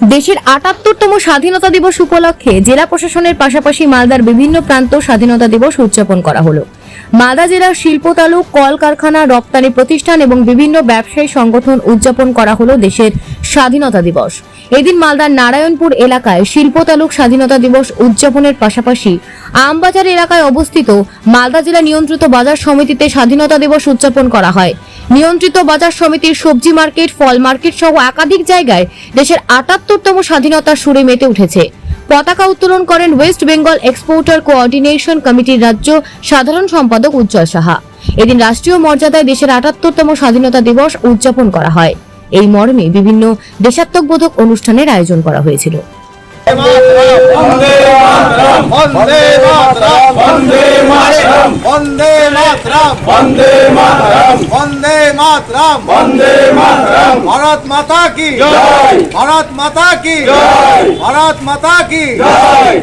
দেশের আটাত্তরতম স্বাধীনতা দিবস উপলক্ষে জেলা প্রশাসনের পাশাপাশি মালদার বিভিন্ন প্রান্ত স্বাধীনতা দিবস উদযাপন করা হলো। মালদা জেলার শিল্প তালুক, কলকারখানা, রপ্তানি প্রতিষ্ঠান এবং বিভিন্ন ব্যবসায়ী সংগঠন উদযাপন করা হলো দেশের স্বাধীনতা দিবস। এদিন মালদার নারায়ণপুর এলাকায় শিল্প তালুক স্বাধীনতা দিবস উদযাপনের পাশাপাশি আমবাজার এলাকায় অবস্থিত মালদা জেলা নিয়ন্ত্রিত বাজার সমিতিতে স্বাধীনতা দিবস উদযাপন করা হয়। নিয়ন্ত্রিত বাজার সমিতির সবজি মার্কেট, ফল মার্কেট সহ একাধিক জায়গায় দেশের আটাত্তরতম স্বাধীনতার সুরে মেতে উঠেছে। পতাকা উত্তোলন করেন ওয়েস্ট বেঙ্গল এক্সপোর্টার কোঅর্ডিনেশন কমিটির রাজ্য সাধারণ সম্পাদক উজ্জ্বল সাহা। এদিন রাষ্ট্রীয় মর্যাদায় দেশের আটাত্তরতম স্বাধীনতা দিবস উদযাপন করা হয়। এই মর্মে বিভিন্ন দেশাত্মকবোধক অনুষ্ঠানের আয়োজন করা হয়েছিল। বন্দে মাতরম। বন্দে মাতরম। বন্দে মাতরম। বন্দে মাতরম। বন্দে মাতরম বন্দে মাতরম বন্দে মাতরম ভারত মাতা কি জয় ভারত মাতা কি জয় ভারত মাতা কি জয়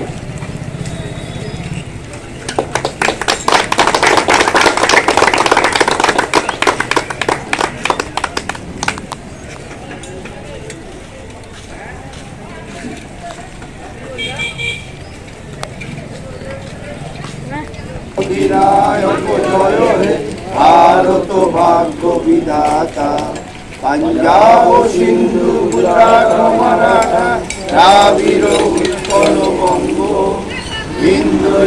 ভারত ভাগ্য বিধাতা পাঞ্জাব সিন্ধু, গুজরাট মারাঠা উৎকল বঙ্গ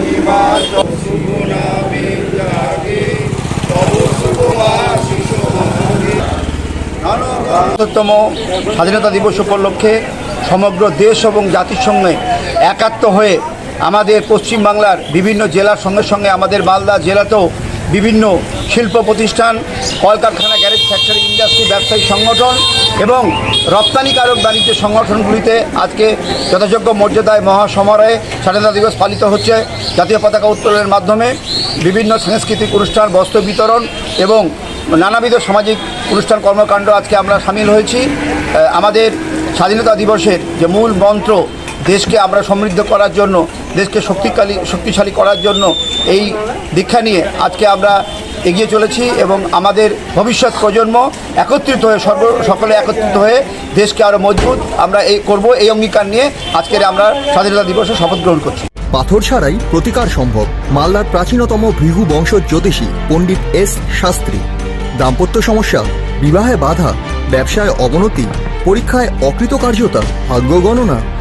হিমাচল তব স্বাধীনতা দিবস উপলক্ষে সমগ্র দেশ এবং জাতির সঙ্গে একাত্ম হয়ে আমাদের পশ্চিমবাংলার বিভিন্ন জেলার সঙ্গে সঙ্গে আমাদের মালদা জেলাতেও বিভিন্ন শিল্প প্রতিষ্ঠান, কলকারখানা, গ্যারেজ ফ্যাক্টরি, ইন্ডাস্ট্রি, ব্যবসায়ী সংগঠন এবং রপ্তানিকারক বাণিজ্য সংগঠনগুলিতে আজকে যথাযোগ্য মর্যাদায় মহাসমারোহে স্বাধীনতা দিবস পালিত হচ্ছে। জাতীয় পতাকা উত্তোলনের মাধ্যমে বিভিন্ন সাংস্কৃতিক অনুষ্ঠান, বস্ত্র বিতরণ এবং নানাবিধ সামাজিক অনুষ্ঠান কর্মকাণ্ড আজকে আমরা সামিল হয়েছি। আমাদের স্বাধীনতা দিবসের যে মূল মন্ত্র দেশকে আমরা সমৃদ্ধ করার জন্য, দেশকে শক্তিশালী শক্তিশালী করার জন্য এই দীক্ষা নিয়ে আজকে আমরা এগিয়ে চলেছি এবং আমাদের ভবিষ্যৎ প্রজন্ম একত্রিত হয়ে, সর্ব, সকলে একত্রিত হয়ে দেশকে আরও মজবুত আমরা এই করব, এই অঙ্গীকার নিয়ে আজকের আমরা স্বাধীনতা দিবসে শপথ গ্রহণ করছি। পাথর ছাড়াই প্রতিকার সম্ভব, মালদার প্রাচীনতম ভৃহু বংশ জ্যোতিষী পণ্ডিত এস শাস্ত্রী। দাম্পত্য সমস্যা, বিবাহে বাধা, ব্যবসায় অবনতি, পরীক্ষায় অকৃতকার্যতা, ভাগ্য গণনা